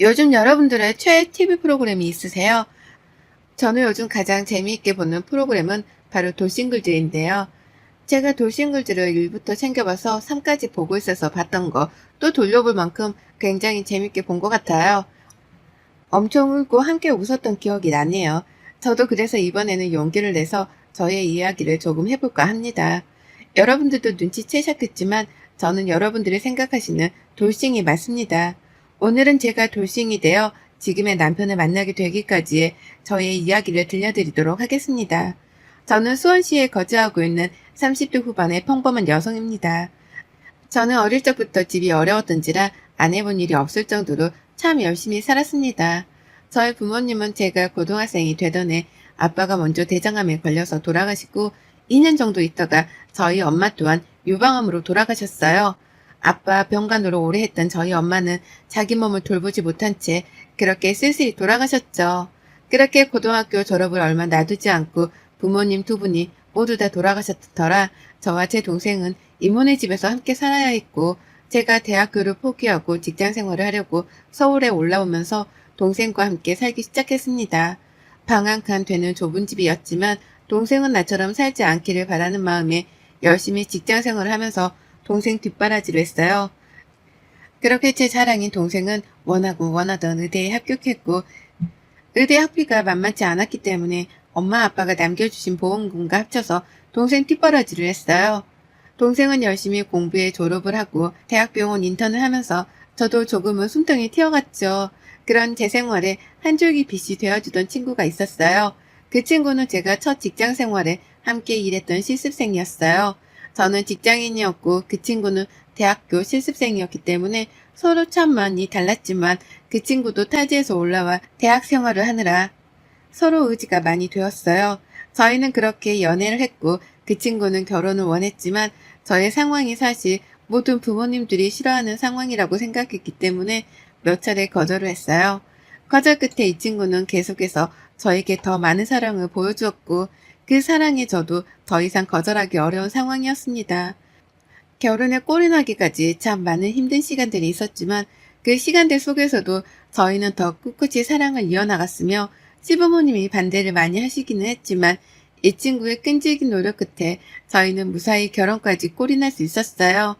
요즘 여러분들의 최애 TV 프로그램이 있으세요? 저는 요즘 가장 재미있게 보는 프로그램은 바로 돌싱글즈인데요. 제가 돌싱글즈를 1부터 챙겨봐서 3까지 보고 있어서 봤던 거 또 돌려볼 만큼 굉장히 재밌게 본 것 같아요. 엄청 울고 함께 웃었던 기억이 나네요. 저도 그래서 이번에는 용기를 내서 저의 이야기를 조금 해볼까 합니다. 여러분들도 눈치채셨겠지만 저는 여러분들이 생각하시는 돌싱이 맞습니다. 오늘은 제가 돌싱이 되어 지금의 남편을 만나게 되기까지의 저의 이야기를 들려드리도록 하겠습니다. 저는 수원시에 거주하고 있는 30대 후반의 평범한 여성입니다. 저는 어릴 적부터 집이 어려웠던지라 안 해본 일이 없을 정도로 참 열심히 살았습니다. 저희 부모님은 제가 고등학생이 되던 해 아빠가 먼저 대장암에 걸려서 돌아가시고 2년 정도 있다가 저희 엄마 또한 유방암으로 돌아가셨어요. 아빠 병간으로 오래 했던 저희 엄마는 자기 몸을 돌보지 못한 채 그렇게 쓸쓸히 돌아가셨죠. 그렇게 고등학교 졸업을 얼마 놔두지 않고 부모님 두 분이 모두 다 돌아가셨더라 저와 제 동생은 이모네 집에서 함께 살아야 했고 제가 대학교를 포기하고 직장 생활을 하려고 서울에 올라오면서 동생과 함께 살기 시작했습니다. 방 한 칸 되는 좁은 집이었지만 동생은 나처럼 살지 않기를 바라는 마음에 열심히 직장 생활을 하면서 동생 뒷바라지를 했어요. 그렇게 제 자랑인 동생은 원하고 원하던 의대에 합격했고 의대 학비가 만만치 않았기 때문에 엄마 아빠가 남겨주신 보험금과 합쳐서 동생 뒷바라지를 했어요. 동생은 열심히 공부해 졸업을 하고 대학병원 인턴을 하면서 저도 조금은 숨통이 튀어갔죠. 그런 제 생활에 한 줄기 빛이 되어주던 친구가 있었어요. 그 친구는 제가 첫 직장 생활에 함께 일했던 실습생이었어요. 저는 직장인이었고 그 친구는 대학교 실습생이었기 때문에 서로 참 많이 달랐지만 그 친구도 타지에서 올라와 대학 생활을 하느라 서로 의지가 많이 되었어요. 저희는 그렇게 연애를 했고 그 친구는 결혼을 원했지만 저의 상황이 사실 모든 부모님들이 싫어하는 상황이라고 생각했기 때문에 몇 차례 거절을 했어요. 거절 끝에 이 친구는 계속해서 저에게 더 많은 사랑을 보여주었고 그 사랑에 저도 더 이상 거절하기 어려운 상황이었습니다. 결혼에 꼴이 나기까지 참 많은 힘든 시간들이 있었지만 그 시간들 속에서도 저희는 더 꿋꿋이 사랑을 이어나갔으며 시부모님이 반대를 많이 하시기는 했지만 이 친구의 끈질긴 노력 끝에 저희는 무사히 결혼까지 꼴이 날수 있었어요.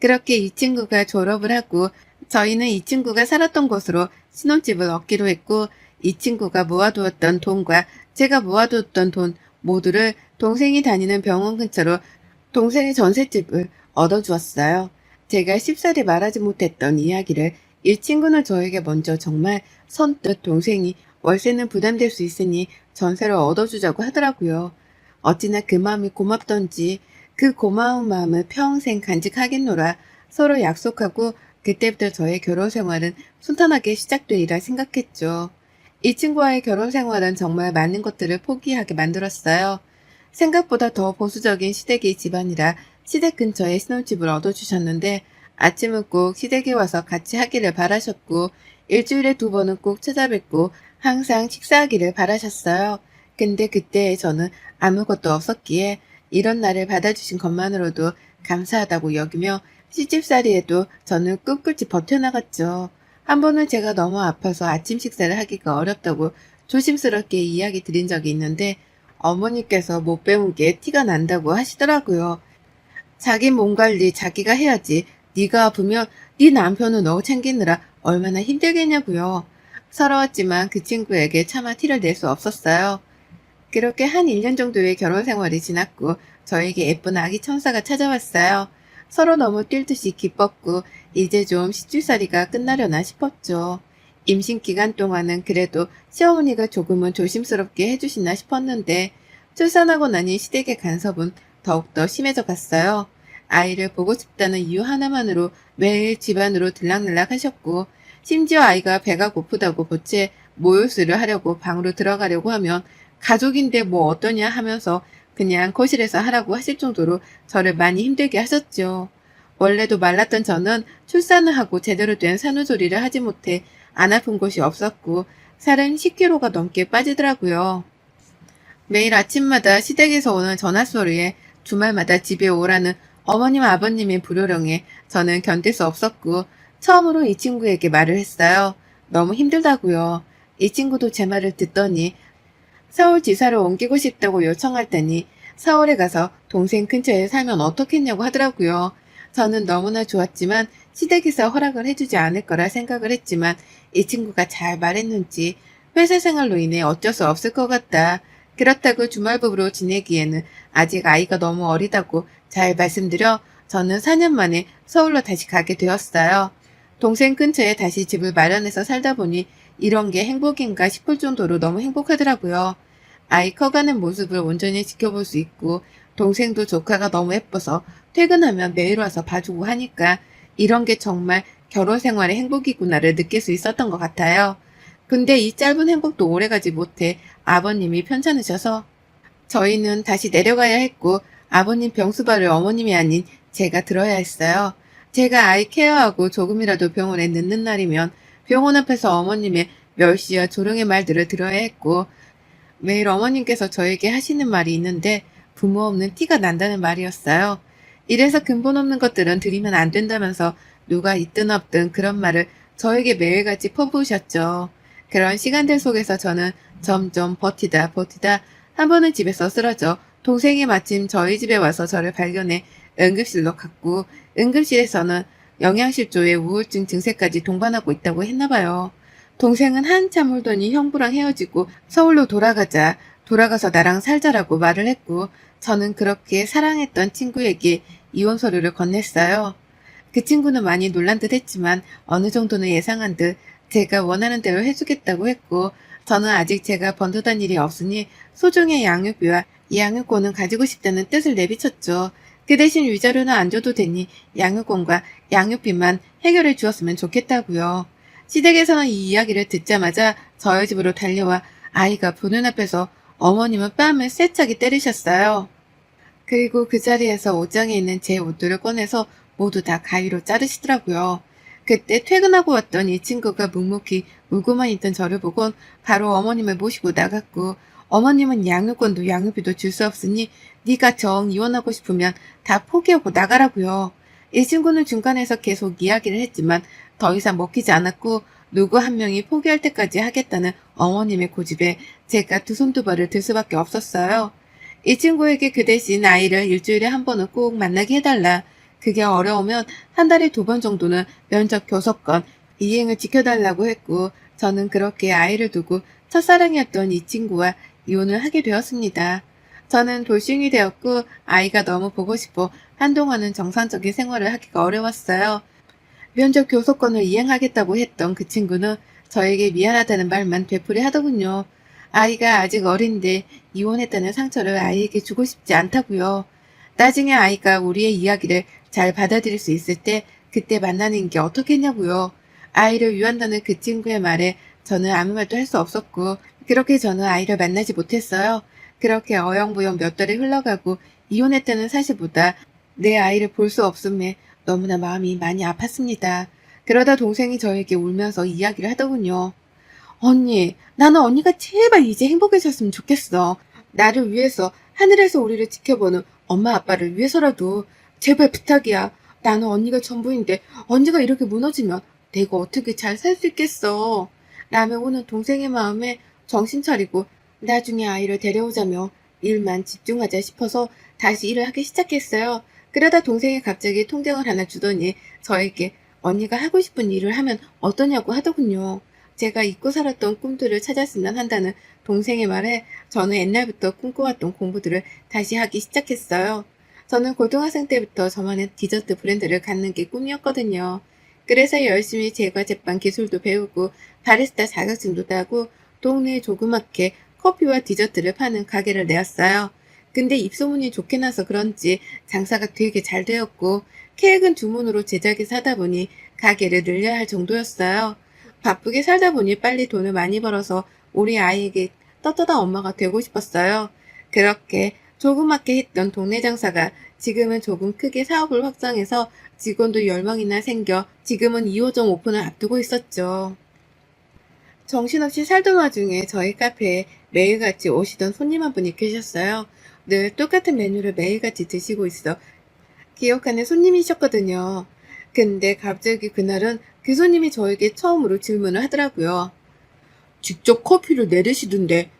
그렇게 이 친구가 졸업을 하고 저희는 이 친구가 살았던 곳으로 신혼집을 얻기로 했고 이 친구가 모아두었던 돈과 제가 모아두었던 돈 모두를 동생이 다니는 병원 근처로 동생의 전셋집을 얻어주었어요. 제가 쉽사리 말하지 못했던 이야기를 이 친구는 저에게 먼저 정말 선뜻 동생이 월세는 부담될 수 있으니 전세를 얻어주자고 하더라고요. 어찌나 그 마음이 고맙던지 그 고마운 마음을 평생 간직하겠노라 서로 약속하고 그때부터 저의 결혼 생활은 순탄하게 시작되리라 생각했죠. 이 친구와의 결혼 생활은 정말 많은 것들을 포기하게 만들었어요. 생각보다 더 보수적인 시댁의 집안이라 시댁 근처에 신혼집을 얻어주셨는데 아침은 꼭 시댁에 와서 같이 하기를 바라셨고 일주일에 두 번은 꼭 찾아뵙고 항상 식사하기를 바라셨어요. 근데 그때 저는 아무것도 없었기에 이런 날을 받아주신 것만으로도 감사하다고 여기며 시집살이에도 저는 꿋꿋이 버텨나갔죠. 한 번은 제가 너무 아파서 아침 식사를 하기가 어렵다고 조심스럽게 이야기 드린 적이 있는데 어머니께서 못 배운 게 티가 난다고 하시더라고요. 자기 몸 관리 자기가 해야지. 네가 아프면 네 남편은 너 챙기느라 얼마나 힘들겠냐고요. 서러웠지만 그 친구에게 차마 티를 낼 수 없었어요. 그렇게 한 1년 정도의 결혼 생활이 지났고 저에게 예쁜 아기 천사가 찾아왔어요. 서로 너무 뛸 듯이 기뻤고 이제 좀 시줄살이가 끝나려나 싶었죠. 임신 기간 동안은 그래도 시어머니가 조금은 조심스럽게 해주시나 싶었는데 출산하고 나니 시댁의 간섭은 더욱더 심해져 갔어요. 아이를 보고 싶다는 이유 하나만으로 매일 집안으로 들락날락 하셨고 심지어 아이가 배가 고프다고 보채 모유수를 하려고 방으로 들어가려고 하면 가족인데 뭐 어떠냐 하면서 그냥 거실에서 하라고 하실 정도로 저를 많이 힘들게 하셨죠. 원래도 말랐던 저는 출산을 하고 제대로 된 산후조리를 하지 못해 안 아픈 곳이 없었고 살은 10kg가 넘게 빠지더라고요. 매일 아침마다 시댁에서 오는 전화소리에 주말마다 집에 오라는 어머님 아버님의 불효령에 저는 견딜 수 없었고 처음으로 이 친구에게 말을 했어요. 너무 힘들다고요. 이 친구도 제 말을 듣더니 서울지사로 옮기고 싶다고 요청할 때니 서울에 가서 동생 근처에 살면 어떻겠냐고 하더라고요. 저는 너무나 좋았지만 시댁에서 허락을 해주지 않을 거라 생각을 했지만 이 친구가 잘 말했는지 회사 생활로 인해 어쩔 수 없을 것 같다. 그렇다고 주말부부로 지내기에는 아직 아이가 너무 어리다고 잘 말씀드려 저는 4년 만에 서울로 다시 가게 되었어요. 동생 근처에 다시 집을 마련해서 살다 보니 이런 게 행복인가 싶을 정도로 너무 행복하더라고요. 아이 커가는 모습을 온전히 지켜볼 수 있고 동생도 조카가 너무 예뻐서 퇴근하면 매일 와서 봐주고 하니까 이런 게 정말 결혼 생활의 행복이구나를 느낄 수 있었던 것 같아요. 근데 이 짧은 행복도 오래가지 못해 아버님이 편찮으셔서 저희는 다시 내려가야 했고 아버님 병수발을 어머님이 아닌 제가 들어야 했어요. 제가 아이 케어하고 조금이라도 병원에 늦는 날이면 병원 앞에서 어머님의 멸시와 조롱의 말들을 들어야 했고 매일 어머님께서 저에게 하시는 말이 있는데 부모 없는 티가 난다는 말이었어요. 이래서 근본 없는 것들은 들이면 안 된다면서 누가 있든 없든 그런 말을 저에게 매일같이 퍼부으셨죠. 그런 시간들 속에서 저는 점점 버티다 버티다 한 번은 집에서 쓰러져 동생이 마침 저희 집에 와서 저를 발견해 응급실로 갔고 응급실에서는 영양실조에 우울증 증세까지 동반하고 있다고 했나봐요. 동생은 한참 울더니 형부랑 헤어지고 서울로 돌아가자 돌아가서 나랑 살자라고 말을 했고 저는 그렇게 사랑했던 친구에게 이혼 서류를 건넸어요. 그 친구는 많이 놀란 듯 했지만 어느 정도는 예상한 듯 제가 원하는 대로 해주겠다고 했고 저는 아직 제가 번듯한 일이 없으니 소중의 양육비와 이 양육권은 가지고 싶다는 뜻을 내비쳤죠. 그 대신 위자료는 안 줘도 되니 양육권과 양육비만 해결해 주었으면 좋겠다고요. 시댁에서는 이 이야기를 듣자마자 저희 집으로 달려와 아이가 보는 앞에서 어머님은 뺨을 세차게 때리셨어요. 그리고 그 자리에서 옷장에 있는 제 옷들을 꺼내서 모두 다 가위로 자르시더라고요. 그때 퇴근하고 왔던 이 친구가 묵묵히 울고만 있던 저를 보곤 바로 어머님을 모시고 나갔고 어머님은 양육권도 양육비도 줄 수 없으니 네가 정 이혼하고 싶으면 다 포기하고 나가라고요. 이 친구는 중간에서 계속 이야기를 했지만 더 이상 먹히지 않았고 누구 한 명이 포기할 때까지 하겠다는 어머님의 고집에 제가 두 손 두 발을 들 수밖에 없었어요. 이 친구에게 그 대신 아이를 일주일에 한 번은 꼭 만나게 해달라. 그게 어려우면 한 달에 두 번 정도는 면접 교섭권 이행을 지켜달라고 했고 저는 그렇게 아이를 두고 첫사랑이었던 이 친구와 이혼을 하게 되었습니다. 저는 돌싱이 되었고 아이가 너무 보고 싶어 한동안은 정상적인 생활을 하기가 어려웠어요. 면접 교섭권을 이행하겠다고 했던 그 친구는 저에게 미안하다는 말만 되풀이 하더군요. 아이가 아직 어린데 이혼했다는 상처를 아이에게 주고 싶지 않다고요. 나중에 아이가 우리의 이야기를 잘 받아들일 수 있을 때 그때 만나는 게 어떻겠냐고요. 아이를 위한다는 그 친구의 말에 저는 아무 말도 할 수 없었고 그렇게 저는 아이를 만나지 못했어요. 그렇게 어영부영 몇 달이 흘러가고 이혼했다는 사실보다 내 아이를 볼 수 없음에 너무나 마음이 많이 아팠습니다. 그러다 동생이 저에게 울면서 이야기를 하더군요. 언니, 나는 언니가 제발 이제 행복해졌으면 좋겠어. 나를 위해서 하늘에서 우리를 지켜보는 엄마 아빠를 위해서라도 제발 부탁이야. 나는 언니가 전부인데 언니가 이렇게 무너지면 내가 어떻게 잘 살 수 있겠어. 라며 우는 동생의 마음에 정신 차리고 나중에 아이를 데려오자며 일만 집중하자 싶어서 다시 일을 하기 시작했어요. 그러다 동생이 갑자기 통장을 하나 주더니 저에게 언니가 하고 싶은 일을 하면 어떠냐고 하더군요. 제가 잊고 살았던 꿈들을 찾았으면 한다는 동생의 말에 저는 옛날부터 꿈꿔왔던 공부들을 다시 하기 시작했어요. 저는 고등학생 때부터 저만의 디저트 브랜드를 갖는 게 꿈이었거든요. 그래서 열심히 제과 제빵 기술도 배우고 바리스타 자격증도 따고 동네에 조그맣게 커피와 디저트를 파는 가게를 내었어요. 근데 입소문이 좋게 나서 그런지 장사가 되게 잘 되었고 케이크는 주문으로 제작해서 하다 보니 가게를 늘려야 할 정도였어요. 바쁘게 살다 보니 빨리 돈을 많이 벌어서 우리 아이에게 떳떳한 엄마가 되고 싶었어요. 그렇게 조그맣게 했던 동네 장사가 지금은 조금 크게 사업을 확장해서 직원도 10명이나 생겨 지금은 2호점 오픈을 앞두고 있었죠. 정신없이 살던 와중에 저희 카페에 매일같이 오시던 손님 한 분이 계셨어요. 늘 똑같은 메뉴를 매일같이 드시고 있어 기억하는 손님이셨거든요. 근데 갑자기 그날은 교수님이 저에게 처음으로 질문을 하더라고요. 직접 커피를 내리시던데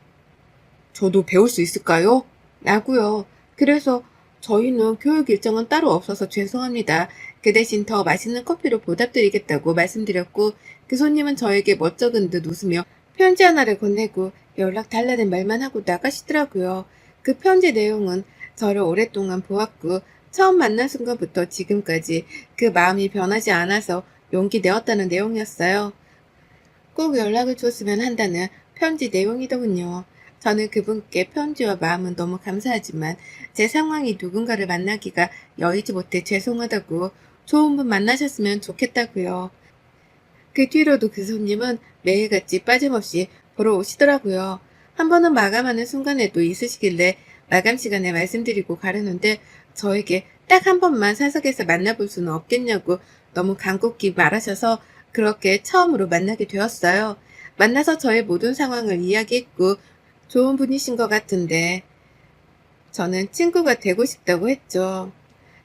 저도 배울 수 있을까요? 라고요. 그래서 저희는 교육 일정은 따로 없어서 죄송합니다. 그 대신 더 맛있는 커피로 보답드리겠다고 말씀드렸고 교수님은 저에게 멋쩍은 듯 웃으며 편지 하나를 건네고 연락 달라는 말만 하고 나가시더라고요. 그 편지 내용은 저를 오랫동안 보았고 처음 만난 순간부터 지금까지 그 마음이 변하지 않아서 용기 내었다는 내용이었어요. 꼭 연락을 줬으면 한다는 편지 내용이더군요. 저는 그분께 편지와 마음은 너무 감사하지만 제 상황이 누군가를 만나기가 여의지 못해 죄송하다고 좋은 분 만나셨으면 좋겠다고요. 그 뒤로도 그 손님은 매일같이 빠짐없이 보러 오시더라고요. 한 번은 마감하는 순간에도 있으시길래 마감 시간에 말씀드리고 가려는데 저에게 딱 한 번만 사석에서 만나볼 수는 없겠냐고 너무 간곡히 말하셔서 그렇게 처음으로 만나게 되었어요. 만나서 저의 모든 상황을 이야기했고 좋은 분이신 것 같은데 저는 친구가 되고 싶다고 했죠.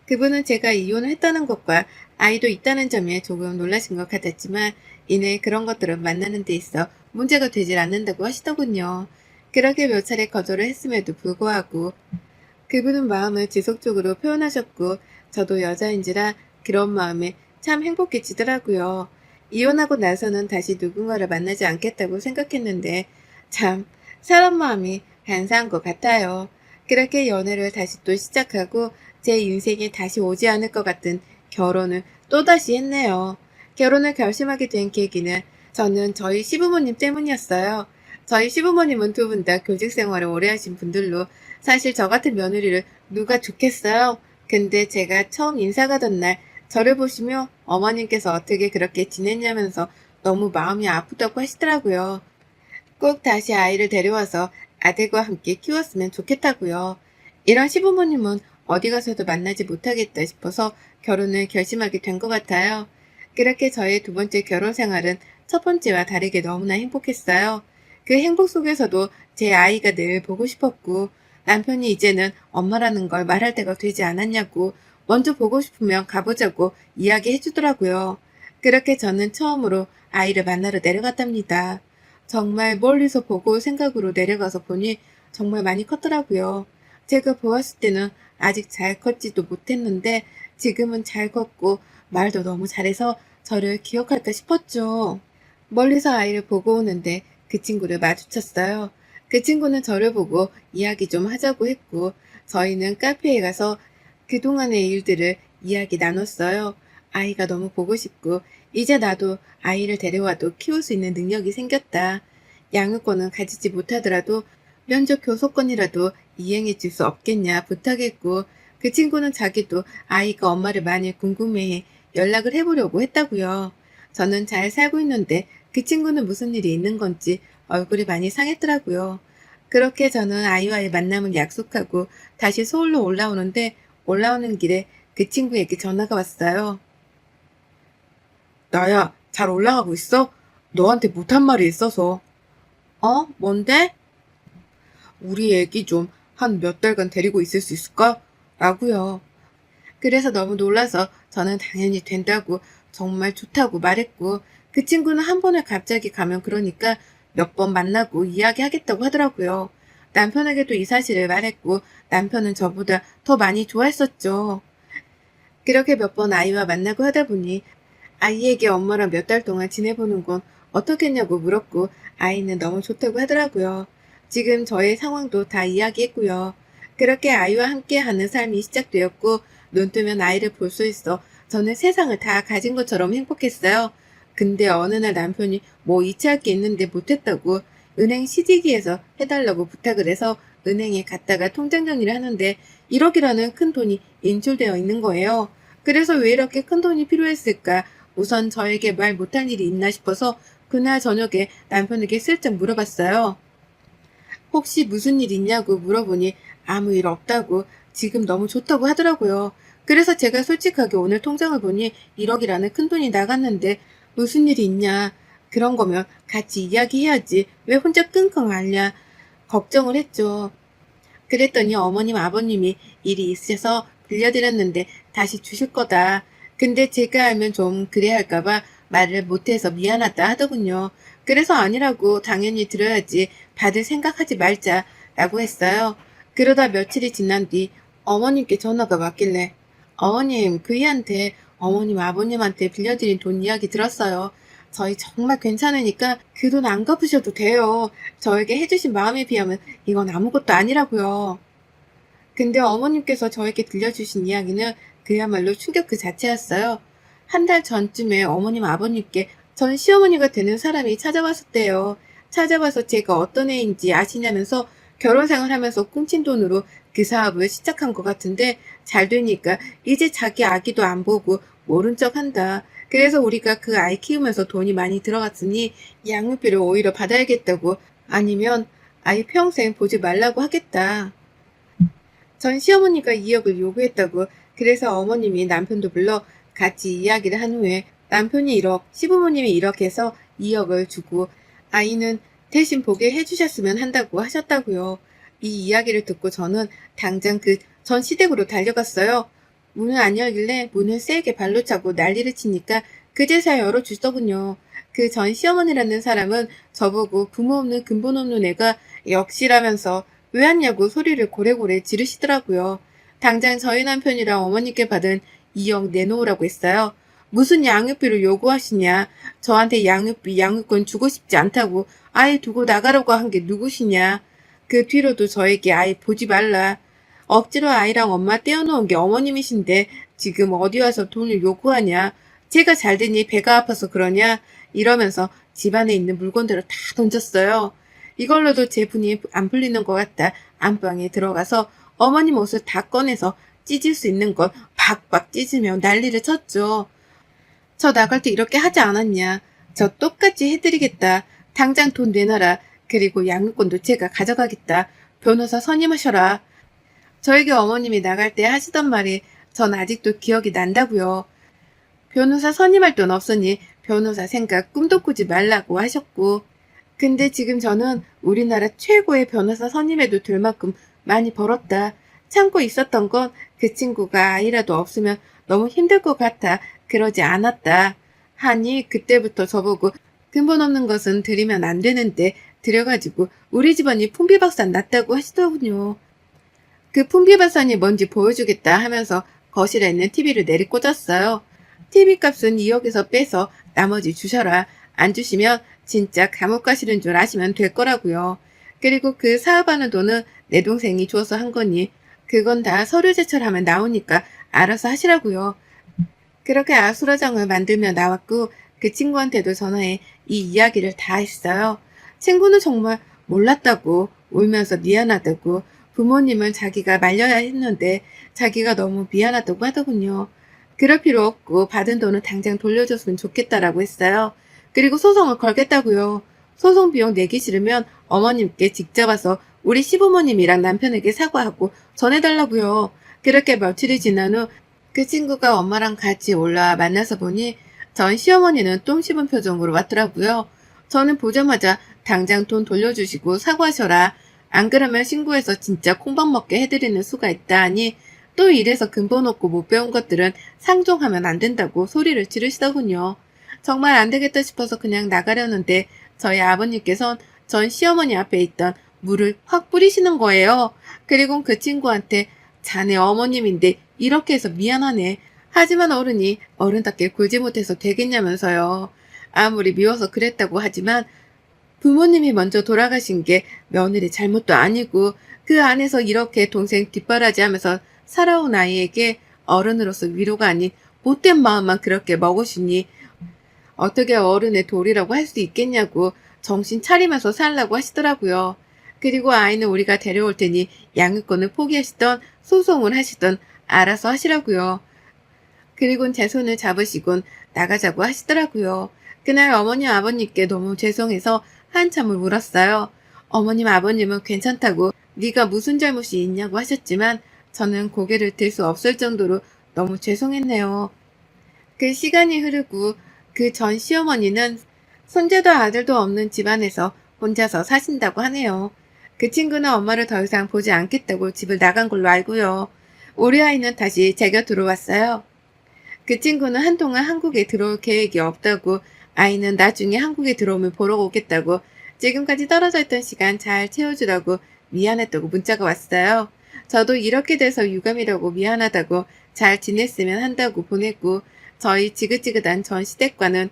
그분은 제가 이혼을 했다는 것과 아이도 있다는 점에 조금 놀라신 것 같았지만 이내 그런 것들은 만나는 데 있어 문제가 되질 않는다고 하시더군요. 그렇게 몇 차례 거절을 했음에도 불구하고 그분은 마음을 지속적으로 표현하셨고 저도 여자인지라 그런 마음에 참 행복해지더라고요. 이혼하고 나서는 다시 누군가를 만나지 않겠다고 생각했는데 참 사람 마음이 간사한 것 같아요. 그렇게 연애를 다시 또 시작하고 제 인생에 다시 오지 않을 것 같은 결혼을 또다시 했네요. 결혼을 결심하게 된 계기는 저는 저희 시부모님 때문이었어요. 저희 시부모님은 두 분 다 교직 생활을 오래 하신 분들로 사실 저 같은 며느리를 누가 좋겠어요? 근데 제가 처음 인사 가던 날 저를 보시며 어머님께서 어떻게 그렇게 지냈냐면서 너무 마음이 아프다고 하시더라고요. 꼭 다시 아이를 데려와서 아들과 함께 키웠으면 좋겠다고요. 이런 시부모님은 어디 가서도 만나지 못하겠다 싶어서 결혼을 결심하게 된 것 같아요. 그렇게 저의 두 번째 결혼 생활은 첫 번째와 다르게 너무나 행복했어요. 그 행복 속에서도 제 아이가 늘 보고 싶었고 남편이 이제는 엄마라는 걸 말할 때가 되지 않았냐고 먼저 보고 싶으면 가보자고 이야기해 주더라고요. 그렇게 저는 처음으로 아이를 만나러 내려갔답니다. 정말 멀리서 보고 생각으로 내려가서 보니 정말 많이 컸더라고요. 제가 보았을 때는 아직 잘 컸지도 못했는데 지금은 잘 컸고 말도 너무 잘해서 저를 기억할까 싶었죠. 멀리서 아이를 보고 오는데 그 친구를 마주쳤어요. 그 친구는 저를 보고 이야기 좀 하자고 했고 저희는 카페에 가서 그동안의 일들을 이야기 나눴어요. 아이가 너무 보고 싶고 이제 나도 아이를 데려와도 키울 수 있는 능력이 생겼다. 양육권은 가지지 못하더라도 면접 교섭권이라도 이행해 줄 수 없겠냐 부탁했고 그 친구는 자기도 아이가 엄마를 많이 궁금해해 연락을 해보려고 했다고요. 저는 잘 살고 있는데 그 친구는 무슨 일이 있는 건지 얼굴이 많이 상했더라고요. 그렇게 저는 아이와의 만남을 약속하고 다시 서울로 올라오는데 올라오는 길에 그 친구에게 전화가 왔어요. 나야, 잘 올라가고 있어? 너한테 못한 말이 있어서. 어? 뭔데? 우리 애기 좀 한 몇 달간 데리고 있을 수 있을까? 라고요. 그래서 너무 놀라서 저는 당연히 된다고 정말 좋다고 말했고 그 친구는 한 번을 갑자기 가면 그러니까 몇 번 만나고 이야기하겠다고 하더라고요. 남편에게도 이 사실을 말했고 남편은 저보다 더 많이 좋아했었죠. 그렇게 몇 번 아이와 만나고 하다 보니 아이에게 엄마랑 몇 달 동안 지내보는 건 어떻겠냐고 물었고 아이는 너무 좋다고 하더라고요. 지금 저의 상황도 다 이야기했고요. 그렇게 아이와 함께 하는 삶이 시작되었고 눈 뜨면 아이를 볼 수 있어 저는 세상을 다 가진 것처럼 행복했어요. 근데 어느 날 남편이 뭐 이체할 게 있는데 못했다고 은행 시디기에서 해달라고 부탁을 해서 은행에 갔다가 통장 정리를 하는데 1억이라는 큰 돈이 인출되어 있는 거예요. 그래서 왜 이렇게 큰 돈이 필요했을까? 우선 저에게 말 못할 일이 있나 싶어서 그날 저녁에 남편에게 슬쩍 물어봤어요. 혹시 무슨 일 있냐고 물어보니 아무 일 없다고 지금 너무 좋다고 하더라고요. 그래서 제가 솔직하게 오늘 통장을 보니 1억이라는 큰 돈이 나갔는데 무슨 일이 있냐. 그런 거면 같이 이야기해야지. 왜 혼자 끙끙 앓냐. 걱정을 했죠. 그랬더니 어머님, 아버님이 일이 있어서 빌려드렸는데 다시 주실 거다. 근데 제가 알면 좀 그래 할까봐 말을 못해서 미안하다 하더군요. 그래서 아니라고 당연히 들어야지 받을 생각하지 말자 라고 했어요. 그러다 며칠이 지난 뒤 어머님께 전화가 왔길래 어머님 그이한테 어머님 아버님한테 빌려드린 돈 이야기 들었어요. 저희 정말 괜찮으니까 그 돈 안 갚으셔도 돼요. 저에게 해주신 마음에 비하면 이건 아무것도 아니라고요. 근데 어머님께서 저에게 들려주신 이야기는 그야말로 충격 그 자체였어요. 한 달 전쯤에 어머님 아버님께 전 시어머니가 되는 사람이 찾아왔었대요. 찾아와서 제가 어떤 애인지 아시냐면서 결혼 생활하면서 꿍친 돈으로 그 사업을 시작한 것 같은데 잘 되니까 이제 자기 아기도 안 보고 모른 척 한다. 그래서 우리가 그 아이 키우면서 돈이 많이 들어갔으니 양육비를 오히려 받아야겠다고 아니면 아이 평생 보지 말라고 하겠다. 전 시어머니가 2억을 요구했다고 그래서 어머님이 남편도 불러 같이 이야기를 한 후에 남편이 1억, 시부모님이 1억 해서 2억을 주고 아이는 대신 보게 해주셨으면 한다고 하셨다고요. 이 이야기를 듣고 저는 당장 그 전 시댁으로 달려갔어요. 문을 안 열길래 문을 세게 발로 차고 난리를 치니까 그제서야 열어주더군요. 그 전 시어머니라는 사람은 저보고 부모 없는 근본 없는 애가 역시라면서 왜 왔냐고 소리를 고래고래 지르시더라고요. 당장 저희 남편이랑 어머니께 받은 2억 내놓으라고 했어요. 무슨 양육비를 요구하시냐. 저한테 양육비, 양육권 주고 싶지 않다고 아이 두고 나가라고 한 게 누구시냐. 그 뒤로도 저에게 아이 보지 말라. 억지로 아이랑 엄마 떼어놓은 게 어머님이신데 지금 어디 와서 돈을 요구하냐. 제가 잘 되니 배가 아파서 그러냐. 이러면서 집안에 있는 물건들을 다 던졌어요. 이걸로도 제 분이 안 풀리는 것 같다. 안방에 들어가서 어머님 옷을 다 꺼내서 찢을 수 있는 걸 박박 찢으며 난리를 쳤죠. 저 나갈 때 이렇게 하지 않았냐. 저 똑같이 해드리겠다. 당장 돈 내놔라. 그리고 양육권도 제가 가져가겠다. 변호사 선임하셔라. 저에게 어머님이 나갈 때 하시던 말이 전 아직도 기억이 난다고요. 변호사 선임할 돈 없으니 변호사 생각 꿈도 꾸지 말라고 하셨고 근데 지금 저는 우리나라 최고의 변호사 선임해도 될 만큼 많이 벌었다. 참고 있었던 건 그 친구가 아이라도 없으면 너무 힘들 것 같아 그러지 않았다. 하니 그때부터 저보고 근본 없는 것은 드리면 안 되는데 드려가지고 우리 집안이 풍비박산 났다고 하시더군요. 그 풍비박산이 뭔지 보여주겠다 하면서 거실에 있는 TV를 내리꽂았어요. TV 값은 2억에서 빼서 나머지 주셔라. 안 주시면 진짜 감옥 가시는 줄 아시면 될 거라고요. 그리고 그 사업하는 돈은 내 동생이 줘서 한 거니 그건 다 서류 제출하면 나오니까 알아서 하시라고요. 그렇게 아수라장을 만들며 나왔고 그 친구한테도 전화해 이 이야기를 다 했어요. 친구는 정말 몰랐다고 울면서 미안하다고 부모님은 자기가 말려야 했는데 자기가 너무 미안하다고 하더군요. 그럴 필요 없고 받은 돈은 당장 돌려줬으면 좋겠다라고 했어요. 그리고 소송을 걸겠다고요. 소송 비용 내기 싫으면 어머님께 직접 와서 우리 시부모님이랑 남편에게 사과하고 전해달라고요. 그렇게 며칠이 지난 후 그 친구가 엄마랑 같이 올라와 만나서 보니 전 시어머니는 똥 씹은 표정으로 왔더라고요. 저는 보자마자 당장 돈 돌려주시고 사과하셔라. 안 그러면 신고해서 진짜 콩밥 먹게 해드리는 수가 있다 하니 또 이래서 근본 없고 못 배운 것들은 상종하면 안 된다고 소리를 지르시더군요. 정말 안 되겠다 싶어서 그냥 나가려는데 저희 아버님께선 전 시어머니 앞에 있던 물을 확 뿌리시는 거예요. 그리고 그 친구한테 자네 어머님인데 이렇게 해서 미안하네. 하지만 어른이 어른답게 굴지 못해서 되겠냐면서요. 아무리 미워서 그랬다고 하지만 부모님이 먼저 돌아가신 게 며느리 잘못도 아니고 그 안에서 이렇게 동생 뒷바라지 하면서 살아온 아이에게 어른으로서 위로가 아닌 못된 마음만 그렇게 먹으시니 어떻게 어른의 도리라고 할 수 있겠냐고 정신 차리면서 살라고 하시더라고요. 그리고 아이는 우리가 데려올 테니 양육권을 포기하시던 소송을 하시던 알아서 하시라고요. 그리곤 제 손을 잡으시곤 나가자고 하시더라고요. 그날 어머니 아버님께 너무 죄송해서 한참을 울었어요. 어머님 아버님은 괜찮다고 네가 무슨 잘못이 있냐고 하셨지만 저는 고개를 들 수 없을 정도로 너무 죄송했네요. 그 시간이 흐르고 그 전 시어머니는 손자도 아들도 없는 집안에서 혼자서 사신다고 하네요. 그 친구는 엄마를 더 이상 보지 않겠다고 집을 나간 걸로 알고요. 우리 아이는 다시 제 곁으로 왔어요. 그 친구는 한동안 한국에 들어올 계획이 없다고 아이는 나중에 한국에 들어오면 보러 오겠다고 지금까지 떨어져 있던 시간 잘 채워주라고 미안했다고 문자가 왔어요. 저도 이렇게 돼서 유감이라고 미안하다고 잘 지냈으면 한다고 보냈고 저희 지긋지긋한 전 시댁과는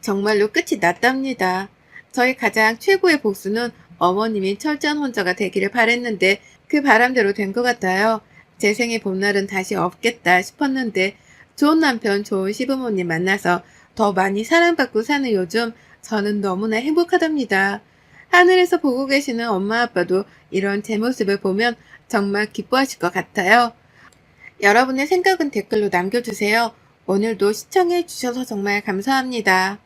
정말로 끝이 났답니다. 저희 가장 최고의 복수는 어머님이 철저한 혼자가 되기를 바랬는데 그 바람대로 된 것 같아요. 제 생의 봄날은 다시 없겠다 싶었는데 좋은 남편, 좋은 시부모님 만나서 더 많이 사랑받고 사는 요즘 저는 너무나 행복하답니다. 하늘에서 보고 계시는 엄마 아빠도 이런 제 모습을 보면 정말 기뻐하실 것 같아요. 여러분의 생각은 댓글로 남겨주세요. 오늘도 시청해 주셔서 정말 감사합니다.